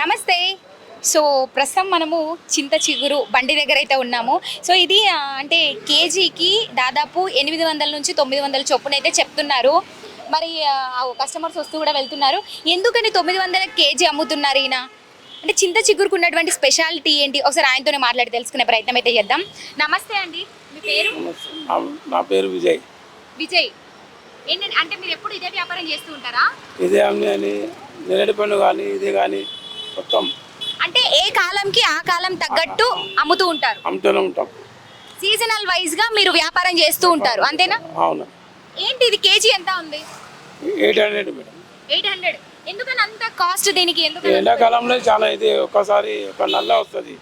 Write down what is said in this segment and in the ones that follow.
నమస్తే. సో ప్రస్తుతం మనము చింత చిగురు బండి దగ్గర అయితే ఉన్నాము. సో ఇది అంటే కేజీకి దాదాపు ఎనిమిది వందల నుంచి తొమ్మిది వందల చొప్పున అయితే చెప్తున్నారు. మరి కస్టమర్స్ వస్తూ కూడా వెళ్తున్నారు. ఎందుకని తొమ్మిది వందల కేజీ అమ్ముతున్నారు ఈయన? అంటే చింత చిగురుకు ఉన్నటువంటి స్పెషాలిటీ ఏంటి? ఒకసారి ఆయనతోనే మాట్లాడి తెలుసుకునే ప్రయత్నం అయితే చేద్దాం. నమస్తే అండి. మీ పేరు? నా- పేరు విజయ్. విజయ్. ఏంటంటే అంటే మీరు ఎప్పుడు ఇదే వ్యాపారం చేస్తూ ఉంటారా? ఇదే అమ్మి అని నిన్నటి పండు కానీ ఇది కానీ మొత్తం. అంటే ఏ కాలంకి ఆ కాలం తగ్గట్టు అమ్ముతూ ఉంటారు? అమ్ముతూనే ఉంటాం. సీజనల్ వైజ్గా మీరు వ్యాపారం చేస్తూ ఉంటారు అంతేనా? అవును. ఏంటి ఇది కేజీ ఎంత ఉంది? Eight hundred madam. Eight hundred. ఎందుకని అంత కాస్ట్ దీనికి? ఈ ఎందుకని ఎండాకాలంలో చాలా ఇది ఒక్కసారి ఒక నల్ల వస్తుంది.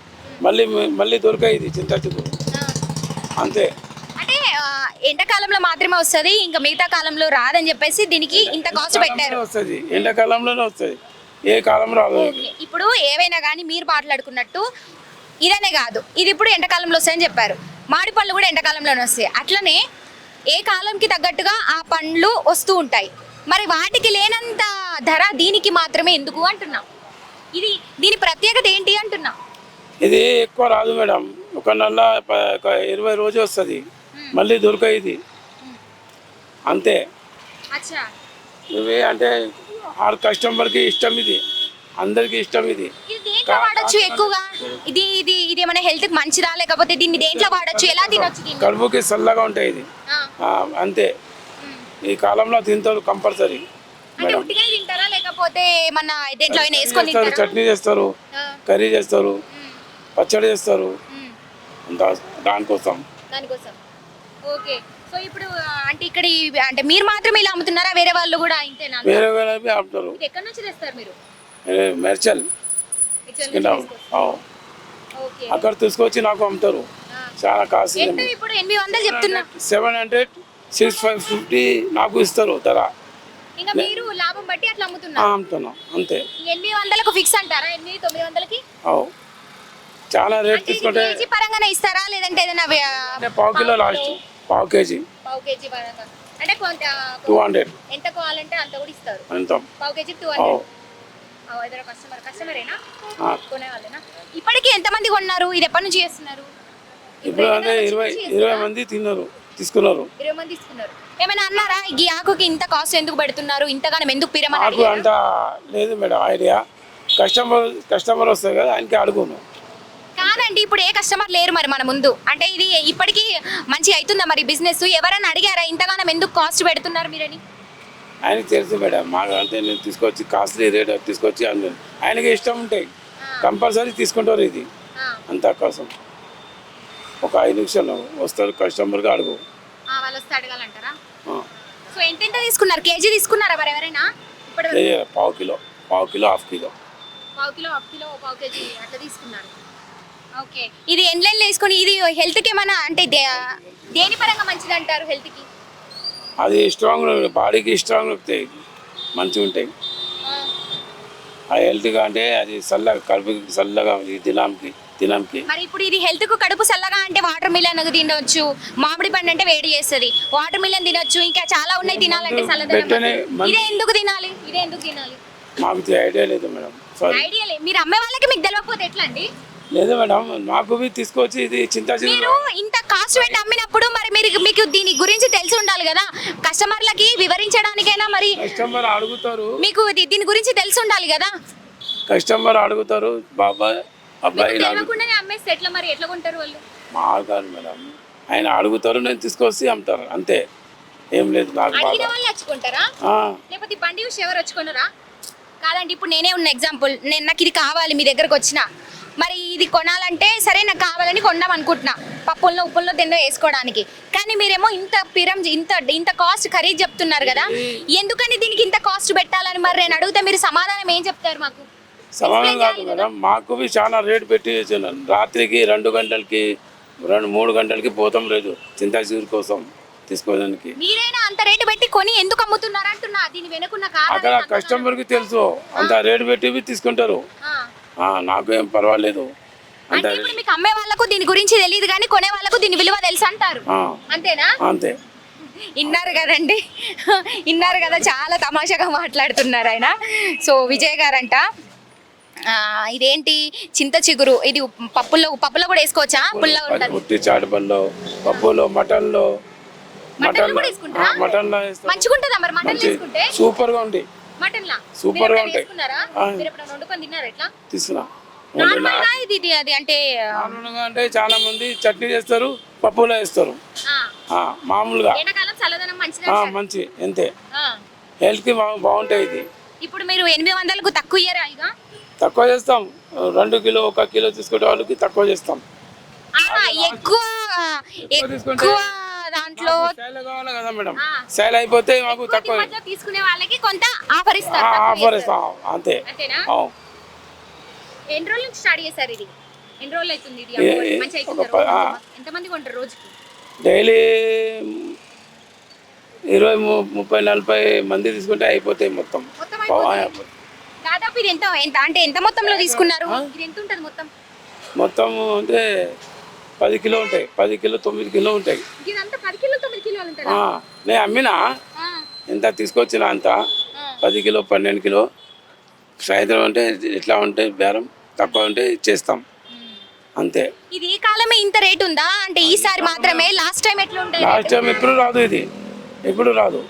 మళ్ళీ మళ్ళీ దొరకాయి ఇది చింత చిగురు అంతే. అంటే ఎండాకాలంలో మాత్రమే వస్తుంది ఇంకా మిగతా కాలంలో రాదని చెప్పేసి దీనికి ఇంత కాస్ట్ పెట్టారు. వస్తుంది. ఎండాకాలంలోనే వస్తుంది. ఏ కాలం రాదు. ఇప్పుడు ఏవైనా కానీ మీరు మాట్లాడుకున్నట్టు ఇదనే కాదు. ఇది ఇప్పుడు ఎండాకాలంలో వస్తాయని చెప్పారు. మామిడి పళ్ళు కూడా ఎండాకాలంలోనే వస్తాయి. అట్లనే ఏ కాలంకి తగ్గట్టుగా ఆ పండ్లు వస్తూ ఉంటాయి. మరి వాటికి లేనంత ధర దీనికి మాత్రమే ఎందుకు అంటున్నా? ఇది దీని ప్రత్యేకత ఏంటి అంటున్నా? ఇది ఎక్కువ రాదు మేడం. ఒక నెల ఇరవై రోజు వస్తుంది. మళ్ళీ దొరకాయి ఇది. అంతే. ఇవి అంటే ఆ కస్టమర్కి ఇష్టం ఇది. అందరికీ ఇష్టం ఇది. ఇది దేంట్లో వాడచ్చు ఎక్కువగా? ఇది ఇది ఇది ఏమైనా హెల్త్కి మంచిదా? లేకపోతే దీన్ని దేంట్లో వాడచ్చు? ఎలా తినొచ్చు దీన్ని? కడుపుకి చల్లగా ఉంటాయి ఇది. ఆ, అంతే. ఈ కాలంలో తింటారు కంపల్సరీ. అంటే ఉట్టిగా తింటారా? లేకపోతే ఏమన్నా దేంట్లో అయినా వేసుకొని చేస్తారు తింటారా? చట్నీ చేస్తారు ఆ, కర్రీ చేస్తారు పచ్చడి చేస్తారు. దానికోసం. దానికోసం. ఓకే. సో ఇప్పుడు అంటే ఇక్కడ ఈ- అంటే మీరు మాత్రమే ఇలా అమ్ముతున్నారా? వేరే వాళ్ళు కూడా ఇంతేనా? వేరే వేరే ఇది ఎక్కడి నుంచి తెస్తారు మీరు? ఏ, మెర్చల్. ఆ, ఓకే. అక్కడ తీసుకొచ్చి నాకు అమ్ముతారు. చాలా కాస్ట్ ఎంత ఇప్పుడు ఎనిమిది వందలు చెప్తున్నా? Seven hundred six five fifty నాకు ఇస్తారు ధర. ఇంకా మీరు లాభం బట్టి అట్లా ఆ, అమ్ముతున్నారు అమ్ముతున్నాం అంతే. ఎనిమిది వందలకు ఫిక్స్ అంటారా? ఎనిమిది తొమ్మిది వందలకి? అవు చాలా రేట్ అంటే ఇది తీసుకుంటే కేజీ పరంగానే ఇస్తారా? లేదంటే ఏదైనా అంటే పావు కిలో లాస్ట్. పావు కేజీ. పావు కేజీ పరంగా అంటే కొంత టూ హండ్రెడ్ ఎంత కావాలంటే అంత కూడా ఇస్తారు. అంత పావు కేజీ టూ హండ్రెడ్ ఇద్దరు కస్టమర్ కస్టమరేనా ఆ, కొనే వాళ్ళేనా ఇప్పటికి ఎంతమంది కొన్నారు? ఇది ఎప్పటి నుంచి చేస్తున్నారు? ఇప్పుడు అంటే ఇరవై ఇరవై మంది తిన్నారు తీసుకున్నారు. ఇరవై మంది తీసుకున్నారు. ఏమైనా అన్నారా? ఈ ఆకుకి ఇంత కాస్ట్ ఎందుకు పెడుతున్నారు? ఇంతగానం ఎందుకు పిరమని అడిగారా? అంత లేదు మేడం ఐడియా. కస్టమర్ కస్టమర్ వస్తుంది కదా ఆయనకి అడుగును. కాదండి ఇప్పుడు ఏ కస్టమర్ లేరు మరి మన ముందు. అంటే ఇది ఇప్పటికీ మంచి అవుతుందా మరి బిజినెస్? ఎవరైనా అడిగారా ఇంతగానం ఎందుకు కాస్ట్ పెడుతున్నారు మీరని ఆయనకి తెలుసు మేడం మాకు అంటే నేను తీసుకొచ్చి కాస్ట్లీ రేట్ తీసుకొచ్చి. ఆయనకి ఇష్టం ఉంటాయి కంపల్సరీ తీసుకుంటారు ఇది. అంత కోసం. ఒక ఐదు నిమిషాలు వస్తారు కస్టమర్కి అడుగు. సో తీసుకున్నారు? కేజీ తీసుకున్నారా మరి ఎవరైనా? పావు కిలో పావు కిలో హాఫ్ కిలో. పావు కిలో హాఫ్ కిలో పావు కేజీ అట్లా తీసుకున్నారు. ఓకే. ఇది ఎన్లైన్లో వేసుకొని ఇది హెల్త్కి ఏమైనా అంటే దే- దేని పరంగా మంచిది అంటారు హెల్త్కి అది స్ట్రాంగ్ బాడీకి స్ట్రాంగ్ వస్తాయి మంచిగా ఉంటాయి. ఆ. హెల్త్గా అంటే అది చల్లగా కడుపుకి చల్లగా ఉంది దినాంకి దినాంకి మరి ఇప్పుడు ఇది హెల్త్కు కడుపు చల్లగా అంటే వాటర్ మిలన్ తినొచ్చు మామిడి పండు అంటే వేడి చేస్తుంది. వాటర్ మిలన్ తినొచ్చు ఇంకా చాలా ఉన్నాయి తినాలంటే చల్లదనం వెంటనే మన- ఇదే ఎందుకు తినాలి? ఇదే ఎందుకు తినాలి? మాకు ఐడియా లేదు మేడం. సారీ ఐడియా లేదు. మీరు అమ్మే వాళ్ళకి మీకు తెలియకపోతే ఎట్లా అండి లేదు మేడం మాకు తీసుకొచ్చి ఇది చింత మీరు ఇంత కాస్ట్ పెట్టి అమ్మినప్పుడు మరి మీరు మీకు దీని గురించి తెలిసి ఉండాలి కదా? కస్టమర్లకి వివరించడానికైనా మరి కస్టమర్ అడుగుతారు. మీకు ఇది- దీని గురించి తెలిసి ఉండాలి కదా? కస్టమర్ అడుగుతారు బాబాయ్ అబ్బాయి ఇలా అడుగు- తెలియకుండానే అమ్మేస్తే ఎట్లా మరి? ఎట్లా కొంటారు వాళ్ళు? మా కాదు మేడం. ఆయన అడుగుతారు నేను తీసుకొచ్చి అమ్ముతారు అంతే. ఏం లేదు నాకు అడిగిన బాగా వాళ్ళు వచ్చుకుంటారా ఆ, లేకపోతే ఈ బండి చూసి ఎవరు వచ్చుకున్నారా కాదండి ఇప్పుడు నేనే ఉన్న ఎగ్జాంపుల్ నేను నాకు ఇది కావాలి మీ దగ్గరకు వచ్చిన. మరి ఇది కొనాలంటే సరే నాకు కావాలని కొందాం అనుకుంటున్నా. పప్పుల్లో ఉప్పుల్లో తిందో వేసుకోవడానికి. కానీ మీరేమో ఇంత పిరం ఇంత ఇంత కాస్ట్ ఖరీదు చెప్తున్నారు కదా. ఎందుకని దీనికి ఇంత కాస్ట్ పెట్టాలని మరి నేను అడిగితే మీరు సమాధానం ఏం చెప్తారు మాకు? సమానం కాదు మేడం. మాకు చాలా రేట్ పెట్టి. రాత్రికి రెండు గంటలకి రెండు మూడు గంటలకి పోతాం లేదు. చింత చీరు కోసం తీసుకోవడానికి. మీరైనా అంత రేటు పెట్టి కొని ఎందుకు అమ్ముతున్నారు అంటున్నా? దీని వెనుకున్న అక్కడ కారణం కస్టమర్కి తెలుసు. అంత రేట్ పెట్టి తీసుకుంటారు. నాకు ఏం పర్వాలేదు. అంటే ఇప్పుడు మీకు అమ్మే వాళ్ళకు దీని గురించి తెలియదు కానీ కొనే వాళ్ళకు దీని విలువ తెలుసు అంటారు. అంతేనా? అంతే. ఇన్నారు కదండి. ఇన్నారు కదా చాలా తమాషాగా మాట్లాడుతున్నారు ఆయన. సో విజయ్ గారంట. ఇదేంటి? చింత చిగురు. ఇది పప్పులో పప్పులో కూడా వేసుకోవచ్చా? పుల్ల ఉంటుంది. చాటుపల్లో పప్పులో మటన్లో? మటన్లో వేస్తాం. మంచిగా ఉంటుందా మరి మటన్ వేసుకుంటే? సూపర్గా ఉంది. మటన్ సూపర్ మీరు గా ఎప్పుడైనా ఉంటాయి. తీసుకున్నా. నార్మల్గా ఇది ఇది అది అంటే చాలా మంది చట్నీ చేస్తారు పప్పులో వేస్తారు మామూలుగా. మంచి అంతే. ఆ. హెల్త్కి బా బాగుంటాయి ఇది. ఇప్పుడు మీరు ఎనిమిది వందలకు తక్కువ ఇయ్యరా ఇక? తక్కువ చేస్తాం. రెండు కిలో ఒక కిలో తీసుకునే వాళ్ళకి తక్కువ చేస్తాం. ఎక్కువ దాంట్లో సేల్ అయిపోతే మాకు తక్కువ. తీసుకునే వాళ్ళకి కొంత ఆఫర్ ఇస్తారు ఆఫర్. ఇస్తాం అంతే. ఎన్ని రోజుల నుంచి స్టార్ట్ చేశారు ఇది? ఎన్ని రోజులు అవుతుంది ఇది. ఎంతమంది కొంటారు రోజుకి? డైలీ ఇరవై ముప్పై నలభై మంది తీసుకుంటే అయిపోతాయి మొత్తం. దాదాపు ఇది ఎంత ఎంత అంటే ఎంత మొత్తంలో తీసుకున్నారు? ఇది ఎంత ఉంటుంది మొత్తం? మొత్తం అంటే పది కిలో ఉంటాయి. పది కిలో తొమ్మిది కిలో ఉంటాయి. ఉంటుందా నేను అమ్మినా? ఎంత తీసుకొచ్చిన అంత. పది కిలో పన్నెండు కిలో. సాయంత్రం అంటే ఇట్లా ఉంటే బేరం తక్కువ ఉంటే చేస్తాం. అంతే. ఇది ఈ కాలమే ఇంత రేట్ ఉందా? అంటే ఈసారి మాత్రమే లాస్ట్ టైం ఎట్లా ఉండేది లాస్ట్ టైం ఎప్పుడు రాదు ఇది. ఎప్పుడు రాదు.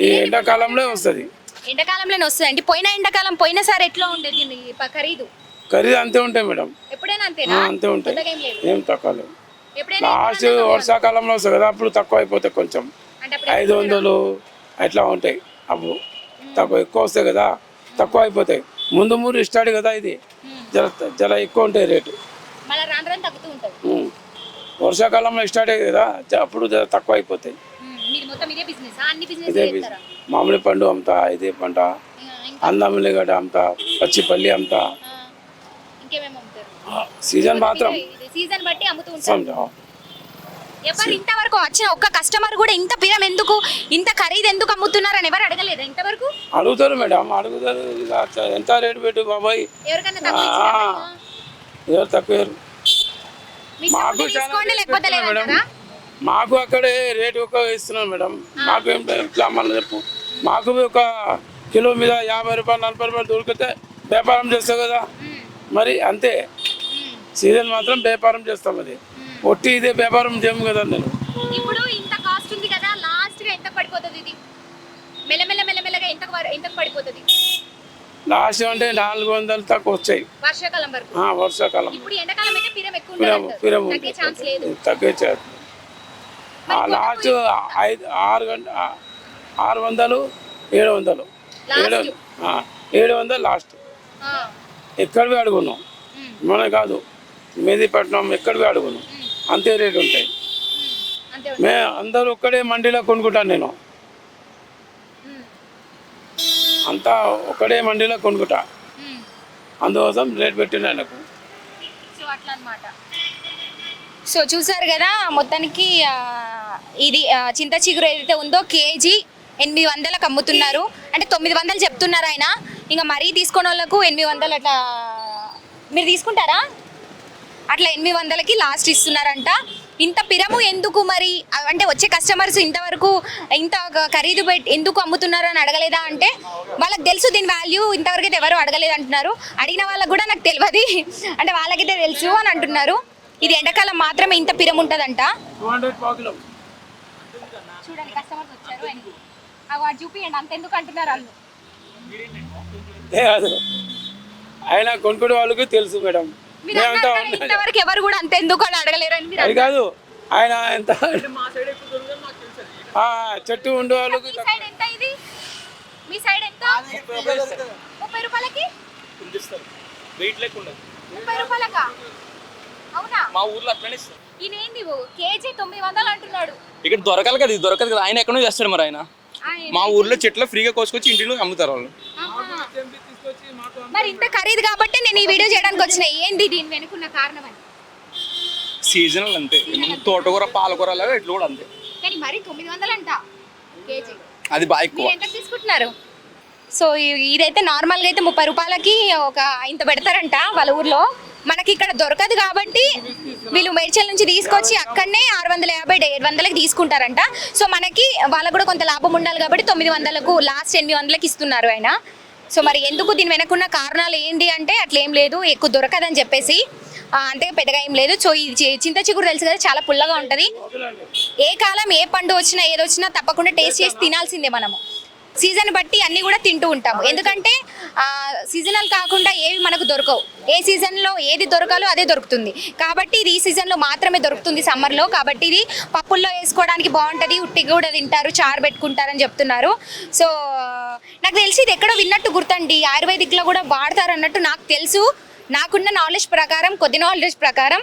ఈ ఎండాకాలంలో వస్తుంది. ఎండాకాలంలోనే వస్తుంది. అంటే పోయిన ఎండాకాలం పోయినసారి ఎట్లా ఉండేది ఖరీదు? ఖరీదు అంతే ఉంటాయి మేడం. ఎప్పుడైనా ఆ, అంతేనా అంతే ఉంటాయి. ఏం లేదు. ఏం తక్కువ ఎప్పుడైనా లాస్ట్ వర్షాకాలంలో వస్తుంది కదా అప్పుడు తక్కువ అయిపోతాయి కొంచెం. అంటే అప్పుడు ఐదు వందలు అట్లా ఉంటాయి. అప్పుడు తక్కువ ఎక్కువ వస్తాయి కదా తక్కువ అయిపోతాయి. ముందు మూడు స్టార్ట్ కదా ఇది. జర జర ఎక్కువ ఉంటాయి రేటు. మళ్ళీ రాను రాను తగ్గుతూ ఉంటుంది ఉమ్. వర్షాకాలంలో స్టార్ట్ అయ్యి కదా జ- అప్పుడు జర తక్కువ అయిపోతాయి. ఉమ్, మీది మొత్తం ఇదే బిజినెస్ అన్ని బిజినెస్ ఇదే చేస్తారా? మామిడి పండు అమ్ముతా ఇదే పంట. ఇంకా- ఇంకా అందమిల్లిగడ్డ అమ్ముతా పచ్చిపల్లి అమ్ముతా. ఆ, ఇంకేమేమి అమ్ముతారు? ఆ, సీజన్ మాత్రం. సీజన్ బట్టి అమ్ముతూ ఉంటారు. ఎవరు ఇంతవరకు వచ్చిన ఒక్క కస్టమర్ కూడా ఇంత పిరం ఎందుకు? ఇంత ఖరీదు ఎందుకు అమ్ముతున్నారని ఎవరు అడగలేదా ఇంతవరకు? అడుగుతారు మేడం అడుగుతారు. ఎంత రేటు పెట్టు బాబాయ్? ఎవరికన్నా తక్కువ ఆ, ఇచ్చినారా? ఎవరు తక్కువ మాకు తీసుకోండి లేకపోతే లేదంటారా? మాకు అక్కడే రేటు ఒక ఇస్తున్నాం మేడం. మాకు ఏం ఇట్లా చెప్పు. మాకు ఒక కిలో మీద యాభై రూపాయలు నలభై రూపాయలు దొరికితే వ్యాపారం చేస్తావు కదా. మరి అంతే. సీజన్ మాత్రం వ్యాపారం చేస్తాం అది. ఒట్టి ఇదే వ్యాపారం చేయము కదా నేను ఇప్పుడు ఇంత కాస్ట్ ఉంది కదా లాస్ట్గా ఎంత పడిపోతుంది ఇది? మెల్లమెల్ల మెల్లమెల్లగా ఎంత ఎంత పడిపోతుంది? లాస్ట్ అంటే నాలుగు వందలు తక్కువ వచ్చాయి. వర్షాకాలం వరకు. వర్షాకాలం. ఇప్పుడు ఎండాకాలం అయితే పిరం ఎక్కువ తగ్గే ఛాన్స్ లేదు. లాస్ట్ ఐదు ఆరు గంట ఆరు వందలు ఏడు వందలు. ఏడు ఏడు వందలు లాస్ట్ ఎక్కడివి అడుగున్నాం ఉమ్, మన కాదు. మెహదీపట్నం ఎక్కడివి అడుగున్నాం అంతే రేటు ఉంటాయి. మే అందరూ ఒక్కడే మండీలో కొనుక్కుంటాను నేను. అంతా ఒక్కడే మండీలో కొనుక్కుంటా. అందుకోసం రేట్ పెట్టిన నాకు సో చూసారు కదా మొత్తానికి ఇది చింత చిగురు ఏదైతే ఉందో కేజీ ఎనిమిది వందలకు అమ్ముతున్నారు. అంటే తొమ్మిది వందలు చెప్తున్నారు ఆయన. ఇంకా మరీ తీసుకునే వాళ్ళకు ఎనిమిది వందలు అట్లా మీరు తీసుకుంటారా? అట్లా ఎనిమిది వందలకి లాస్ట్ ఇస్తున్నారంట. ఇంత పిరము ఎందుకు మరి? అంటే వచ్చే కస్టమర్స్ ఇంతవరకు ఇంత ఖరీదు పెట్టి ఎందుకు అమ్ముతున్నారు అని అడగలేదా అంటే వాళ్ళకి తెలుసు దీని వాల్యూ ఇంతవరకు అయితే ఎవరు అడగలేదు అంటున్నారు. అడిగిన వాళ్ళకి కూడా నాకు తెలియదు. అంటే వాళ్ళకైతే తెలుసు అని అంటున్నారు. ఇది ఎండాకాలం మాత్రమే ఇంత పిరం ఉంటుందంట. చూడండి కస్టమర్స్ వచ్చారు. వాడు చూపియండి అంత ఎందుకు అంటున్నారు వాళ్ళు? ఏ కాదు. ఆయన కొనుక్కునే వాళ్ళకి తెలుసు మేడం. మేమంతా ఇంతవరకు ఎవరు కూడా అంత ఎందుకు అని మీరు అది కాదు. ఆయన ఎంత ఆ, చెట్టు ఉండే వాళ్ళకి మీ సైడ్ ఎంత ఇది? మీ సైడ్ ఎంత? ముప్పై రూపాయలకి? వెయిట్ లేకుండా ముప్పై రూపాయలకా? అవునా? మా ఊర్లో అట్లనే ఇస్తారు. ఈయన ఏంది ఓ కేజీ తొమ్మిది వందలు అంటున్నాడు. ఇక్కడ దొరకాలి కదా ఇది దొరకదు కదా. ఆయన ఎక్కడో చేస్తాడు మరి ఆయన- మా ఊర్లో చెట్లు ఫ్రీగా కోసుకొచ్చి ఇంటిలో అమ్ముతారు వాళ్ళు. మరి ఇంత ఖరీదు కాబట్టి నేను ఈ వీడియో చేయడానికి వచ్చిన. ఏంది దీని వెనుకున్న కారణం అని? సీజనల్ అంతే. తోటకూర పాలకూర అలాగా ఇట్లా కూడా అంతే. కానీ మరి తొమ్మిది వందలు అంట కేజీ. అది బాగా ఎక్కువ. ఎంత తీసుకుంటున్నారు? సో ఇదైతే నార్మల్గా అయితే ముప్పై రూపాయలకి ఒక ఇంత పెడతారంట వాళ్ళ ఊర్లో. మనకి ఇక్కడ దొరకదు కాబట్టి వీళ్ళు మేడ్చల్ నుంచి తీసుకొచ్చి అక్కడనే ఆరు వందల యాభై ఏడు వందలకి తీసుకుంటారంట. సో మనకి వాళ్ళకు కూడా కొంత లాభం ఉండాలి కాబట్టి తొమ్మిది వందలకు లాస్ట్ ఎనిమిది వందలకి ఇస్తున్నారు ఆయన. సో మరి ఎందుకు దీని వెనకున్న కారణాలు ఏంటి అంటే అట్లేం ఏం లేదు ఎక్కువ దొరకదని చెప్పేసి. అంతే పెద్దగా ఏం లేదు. సో ఇది చింత చిగురు తెలుసు కదా చాలా పుల్లగా ఉంటుంది. ఏ కాలం ఏ పండు వచ్చినా ఏదొచ్చినా తప్పకుండా టేస్ట్ చేసి తినాల్సిందే మనము. సీజన్ బట్టి అన్నీ కూడా తింటూ ఉంటాము. ఎందుకంటే సీజనల్ కాకుండా ఏవి మనకు దొరకవు. ఏ సీజన్లో ఏది దొరకాలో అదే దొరుకుతుంది. కాబట్టి ఇది ఈ సీజన్లో మాత్రమే దొరుకుతుంది సమ్మర్లో కాబట్టి ఇది పప్పుల్లో వేసుకోవడానికి బాగుంటుంది ఉట్టి కూడా తింటారు చారు పెట్టుకుంటారని చెప్తున్నారు. సో నాకు తెలిసి ఇది ఎక్కడో విన్నట్టు గుర్తండి. ఆయుర్వేదిక్లో కూడా వాడతారు అన్నట్టు నాకు తెలుసు. నాకున్న నాలెడ్జ్ ప్రకారం కొద్ది నాలెడ్జ్ ప్రకారం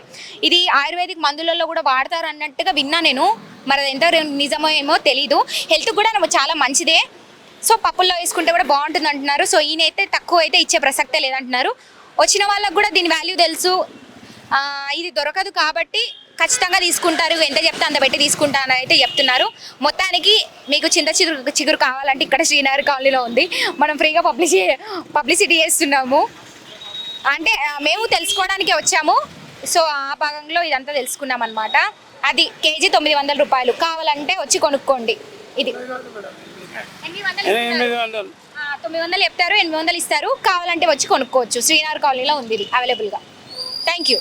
ఇది ఆయుర్వేదిక్ మందులలో కూడా వాడతారు అన్నట్టుగా విన్నా నేను. మరి అది ఎంత నిజమో ఏమో తెలీదు. హెల్త్ కూడా నాకు చాలా మంచిదే. సో పప్పుల్లో వేసుకుంటే కూడా బాగుంటుంది అంటున్నారు. సో ఈయన అయితే తక్కువ అయితే ఇచ్చే ప్రసక్తే లేదంటున్నారు. వచ్చిన వాళ్ళకు కూడా దీని వాల్యూ తెలుసు. ఇది దొరకదు కాబట్టి ఖచ్చితంగా తీసుకుంటారు. ఎంత చెప్తే అంత పెట్టి తీసుకుంటాను అయితే చెప్తున్నారు. మొత్తానికి మీకు చింత చిగురు చిగురు కావాలంటే ఇక్కడ శ్రీనగర్ కాలనీలో ఉంది. మనం ఫ్రీగా పబ్లిసి పబ్లిసిటీ చేస్తున్నాము. అంటే మేము తెలుసుకోవడానికి వచ్చాము. సో ఆ భాగంలో ఇదంతా తెలుసుకున్నాం అనమాట అది కేజీ తొమ్మిది వందల రూపాయలు. కావాలంటే వచ్చి కొనుక్కోండి. ఇది. ఎనిమిది వందలు తొమ్మిది వందలు చెప్తారు ఎనిమిది వందలు ఇస్తారు. కావాలంటే వచ్చి కొనుక్కోవచ్చు. శ్రీనగర్ కాలనీలో ఉంది అవైలబుల్గా. Thank you